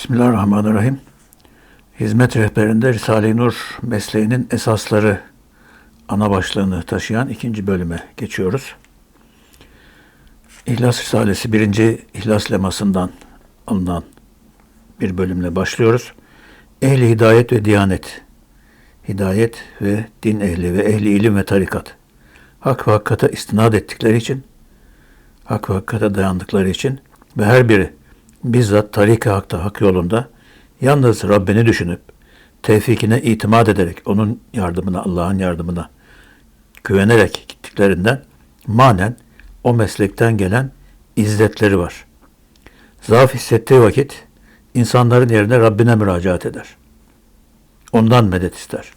Bismillahirrahmanirrahim. Hizmet rehberinde Risale-i Nur mesleğinin esasları ana başlığını taşıyan ikinci bölüme geçiyoruz. İhlas Risalesi birinci İhlas lemasından alınan bir bölümle başlıyoruz. Ehli hidayet ve diyanet, hidayet ve din ehli ve ehli ilim ve tarikat, hak ve hakikate istinad ettikleri için, hak ve hakikate dayandıkları için ve her biri bizzat tarik-i hakta, hak yolunda yalnız Rabbini düşünüp tevfikine itimat ederek, onun yardımına, Allah'ın yardımına güvenerek gittiklerinden manen o meslekten gelen izzetleri var. Zaaf hissettiği vakit insanların yerine Rabbine müracaat eder. Ondan medet ister.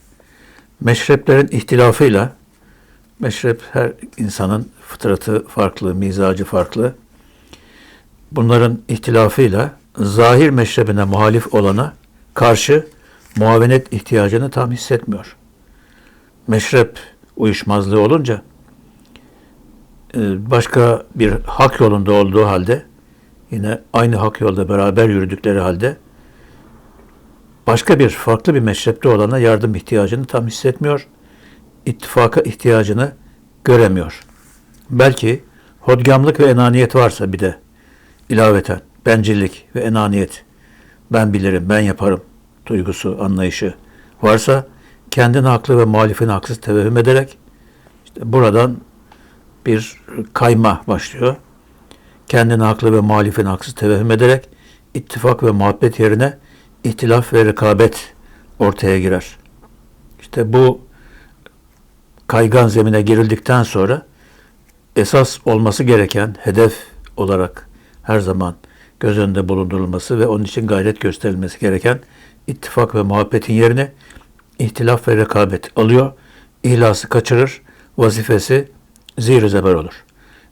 Meşreplerin ihtilafıyla, meşrep her insanın fıtratı farklı, mizacı farklı. Bunların ihtilafıyla zahir meşrebine muhalif olana karşı muavenet ihtiyacını tam hissetmiyor. Meşrep uyuşmazlığı olunca e, başka bir hak yolunda olduğu halde yine aynı hak yolda beraber yürüdükleri halde başka bir farklı bir meşrepte olana yardım ihtiyacını tam hissetmiyor. ittifaka ihtiyacını göremiyor. Belki hodgamlık ve enaniyet varsa bir de ilaveten bencillik ve enaniyet ben bilirim, ben yaparım duygusu, anlayışı varsa kendini haklı ve muhalifini haksız tevehüm ederek işte buradan bir kayma başlıyor. Kendini haklı ve muhalifini haksız tevehüm ederek ittifak ve muhabbet yerine ihtilaf ve rekabet ortaya girer. İşte bu kaygan zemine girildikten sonra esas olması gereken hedef olarak her zaman göz önünde bulundurulması ve onun için gayret gösterilmesi gereken ittifak ve muhabbetin yerine ihtilaf ve rekabet alıyor. İhlası kaçırır, vazifesi zir zeber olur.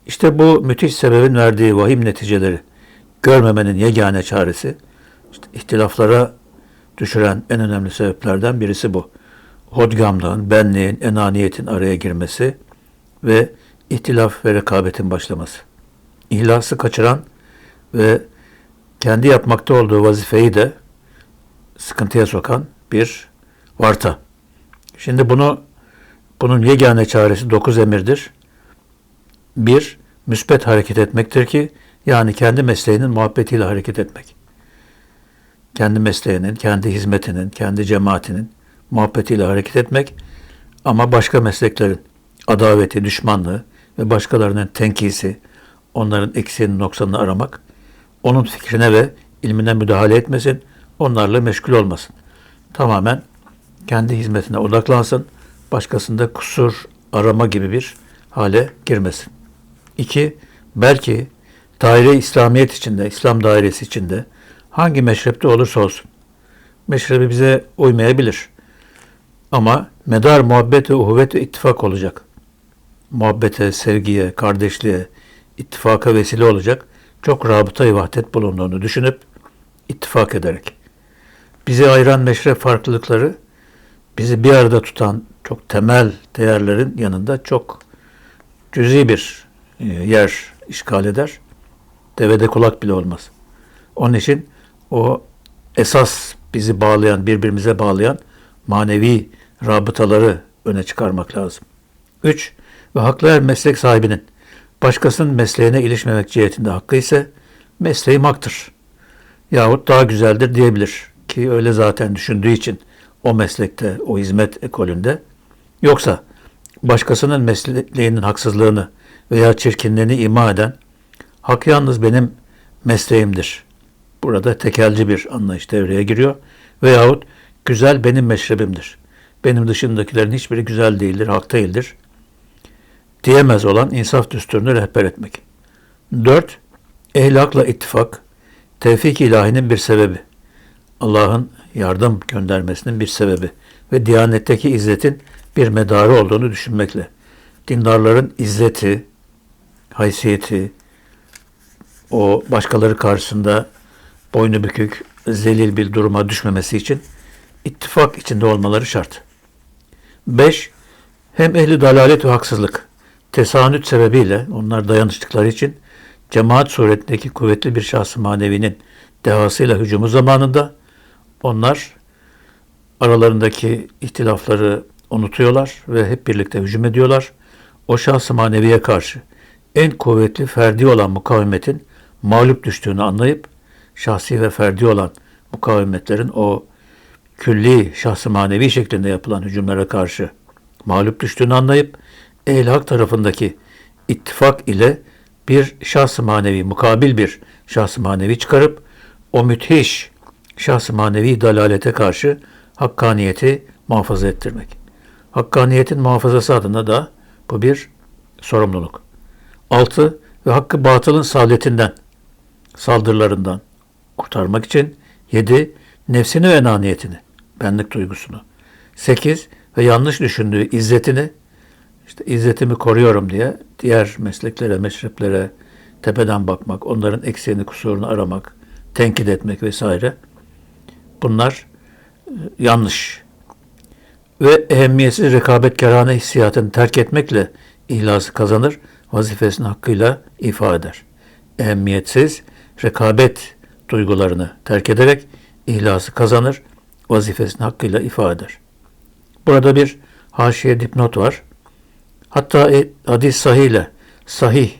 İşte bu müthiş sebebin verdiği vahim neticeleri görmemenin yegane çaresi, işte ihtilaflara düşüren en önemli sebeplerden birisi bu. Hodgamlığın, benliğin, enaniyetin araya girmesi ve ihtilaf ve rekabetin başlaması. İhlası kaçıran ve kendi yapmakta olduğu vazifeyi de sıkıntıya sokan bir varta. Şimdi bunu bunun yegane çaresi dokuz emirdir. Bir, müspet hareket etmektir ki yani kendi mesleğinin muhabbetiyle hareket etmek. Kendi mesleğinin, kendi hizmetinin, kendi cemaatinin muhabbetiyle hareket etmek ama başka mesleklerin adaveti, düşmanlığı ve başkalarının tenkisi, onların eksiğini, noksanını aramak, onun fikrine ve ilmine müdahale etmesin, onlarla meşgul olmasın. Tamamen kendi hizmetine odaklansın, başkasında kusur arama gibi bir hale girmesin. İki, belki daire İslamiyet içinde, İslam dairesi içinde hangi meşrepte olursa olsun. Meşrebi bize uymayabilir. Ama medar muhabbet ve uhuvvet ve ittifak olacak. Muhabbete, sevgiye, kardeşliğe, ittifaka vesile olacak. Çok rabıta vahdet bulunduğunu düşünüp ittifak ederek. Bizi ayıran meşrep farklılıkları bizi bir arada tutan çok temel değerlerin yanında çok cüzi bir e, yer işgal eder. Devede kulak bile olmaz. Onun için o esas bizi bağlayan, birbirimize bağlayan manevi rabıtaları öne çıkarmak lazım. 3. Ve haklı meslek sahibinin başkasının mesleğine ilişmemek cihetinde hakkı ise mesleğim haktır. Yahut daha güzeldir diyebilir ki öyle zaten düşündüğü için o meslekte, o hizmet ekolünde. Yoksa başkasının mesleğinin haksızlığını veya çirkinliğini ima eden hak yalnız benim mesleğimdir. Burada tekelci bir anlayış devreye giriyor. Veyahut güzel benim meşrebimdir. Benim dışındakilerin hiçbiri güzel değildir, hak değildir. Diyemez olan insaf düsturunu rehber etmek. 4. Ehlakla ittifak, tevfik ilahinin bir sebebi. Allah'ın yardım göndermesinin bir sebebi ve Diyanet'teki izzetin bir medarı olduğunu düşünmekle. Dindarların izzeti, haysiyeti, o başkaları karşısında boynu bükük, zelil bir duruma düşmemesi için ittifak içinde olmaları şart. 5. Hem ehli dalalet ve haksızlık, tesanüt sebebiyle onlar dayanıştıkları için cemaat suretindeki kuvvetli bir şahsı manevinin dehasıyla hücumu zamanında onlar aralarındaki ihtilafları unutuyorlar ve hep birlikte hücum ediyorlar. O şahs-ı maneviye karşı en kuvvetli ferdi olan mukavemetin mağlup düştüğünü anlayıp şahsi ve ferdi olan mukavemetlerin o külli şahsı manevi şeklinde yapılan hücumlara karşı mağlup düştüğünü anlayıp ehl hak tarafındaki ittifak ile bir şahsı manevi, mukabil bir şahsı manevi çıkarıp o müthiş şahsı manevi dalalete karşı hakkaniyeti muhafaza ettirmek. Hakkaniyetin muhafazası adına da bu bir sorumluluk. Altı ve hakkı batılın saadetinden, saldırılarından kurtarmak için yedi nefsini ve enaniyetini, benlik duygusunu. Sekiz ve yanlış düşündüğü izzetini, işte izzetimi koruyorum diye diğer mesleklere, meşreplere tepeden bakmak, onların eksiğini, kusurunu aramak, tenkit etmek vesaire. Bunlar e, yanlış. Ve ehemmiyetsiz rekabetkarane hissiyatını terk etmekle ihlası kazanır, vazifesini hakkıyla ifa eder. Ehemmiyetsiz rekabet duygularını terk ederek ihlası kazanır, vazifesini hakkıyla ifa eder. Burada bir haşiye dipnot var. Hatta e, hadis sahih ile, sahih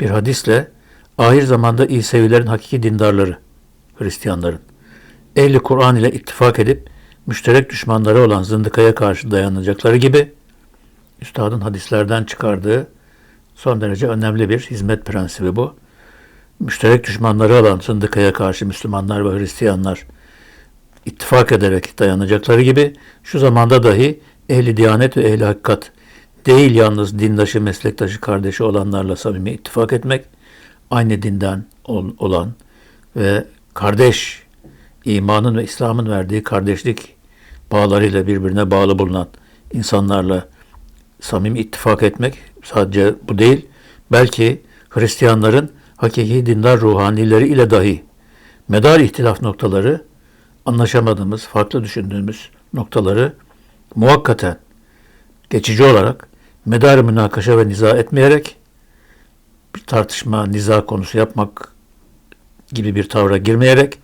bir hadisle ahir zamanda İsevilerin hakiki dindarları, Hristiyanların, ehli Kur'an ile ittifak edip müşterek düşmanları olan zındıkaya karşı dayanacakları gibi Üstadın hadislerden çıkardığı son derece önemli bir hizmet prensibi bu. Müşterek düşmanları olan zındıkaya karşı Müslümanlar ve Hristiyanlar ittifak ederek dayanacakları gibi şu zamanda dahi ehli diyanet ve ehli hakikat değil yalnız dindaşı, meslektaşı, kardeşi olanlarla samimi ittifak etmek, aynı dinden olan ve kardeş, imanın ve İslam'ın verdiği kardeşlik bağlarıyla birbirine bağlı bulunan insanlarla samimi ittifak etmek sadece bu değil, belki Hristiyanların hakiki dindar ruhanileri ile dahi medar ihtilaf noktaları, anlaşamadığımız, farklı düşündüğümüz noktaları muhakkaten geçici olarak medar münakaşa ve niza etmeyerek bir tartışma, niza konusu yapmak gibi bir tavra girmeyerek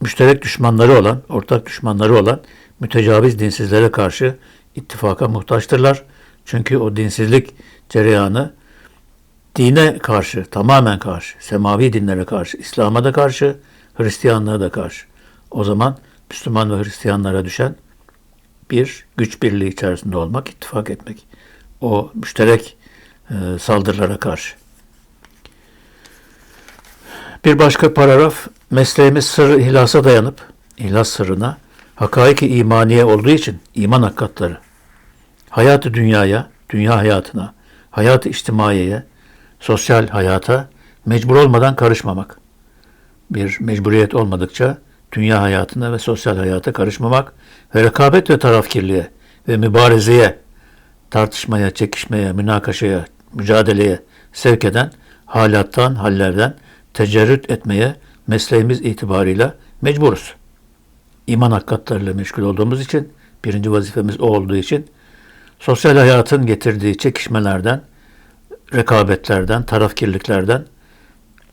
müşterek düşmanları olan, ortak düşmanları olan mütecaviz dinsizlere karşı ittifaka muhtaçtırlar. Çünkü o dinsizlik cereyanı dine karşı, tamamen karşı, semavi dinlere karşı, İslam'a da karşı, Hristiyanlığa da karşı. O zaman Müslüman ve Hristiyanlara düşen bir güç birliği içerisinde olmak, ittifak etmek. O müşterek e, saldırılara karşı. Bir başka paragraf, mesleğimiz sırrı ihlasa dayanıp, ihlas sırrına, hakaiki imaniye olduğu için iman hakikatları, hayatı dünyaya, dünya hayatına, hayatı içtimaiyeye, sosyal hayata mecbur olmadan karışmamak. Bir mecburiyet olmadıkça dünya hayatına ve sosyal hayata karışmamak ve rekabet ve tarafkirliğe ve mübarezeye, tartışmaya, çekişmeye, münakaşaya, mücadeleye sevk eden halattan, hallerden tecerrüt etmeye mesleğimiz itibarıyla mecburuz. İman hakikatlarıyla meşgul olduğumuz için, birinci vazifemiz o olduğu için sosyal hayatın getirdiği çekişmelerden, rekabetlerden, tarafkirliklerden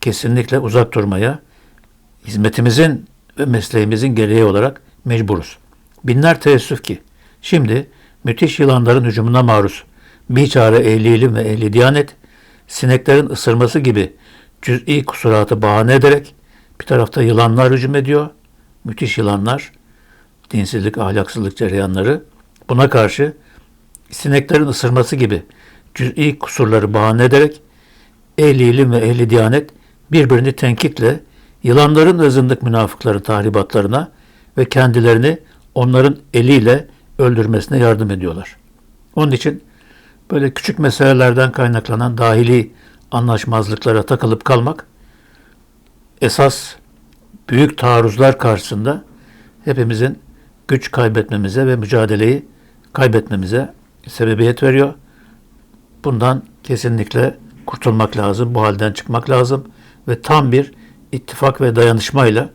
kesinlikle uzak durmaya hizmetimizin ve mesleğimizin gereği olarak mecburuz. Binler teessüf ki şimdi müthiş yılanların hücumuna maruz biçare ehli ilim ve ehli diyanet sineklerin ısırması gibi cüz'i kusuratı bahane ederek bir tarafta yılanlar hücum ediyor. Müthiş yılanlar, dinsizlik, ahlaksızlık cereyanları. Buna karşı sineklerin ısırması gibi cüz'i kusurları bahane ederek ehli ilim ve ehli diyanet birbirini tenkitle yılanların ve zındık münafıkların tahribatlarına ve kendilerini onların eliyle öldürmesine yardım ediyorlar. Onun için böyle küçük meselelerden kaynaklanan dahili anlaşmazlıklara takılıp kalmak esas büyük taarruzlar karşısında hepimizin güç kaybetmemize ve mücadeleyi kaybetmemize sebebiyet veriyor. Bundan kesinlikle kurtulmak lazım, bu halden çıkmak lazım ve tam bir ittifak ve dayanışmayla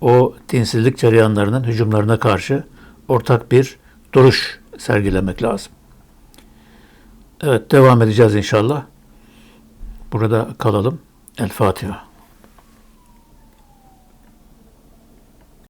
o dinsizlik cereyanlarının hücumlarına karşı ortak bir duruş sergilemek lazım. Evet devam edeceğiz inşallah. Burada kalalım. El Fatiha.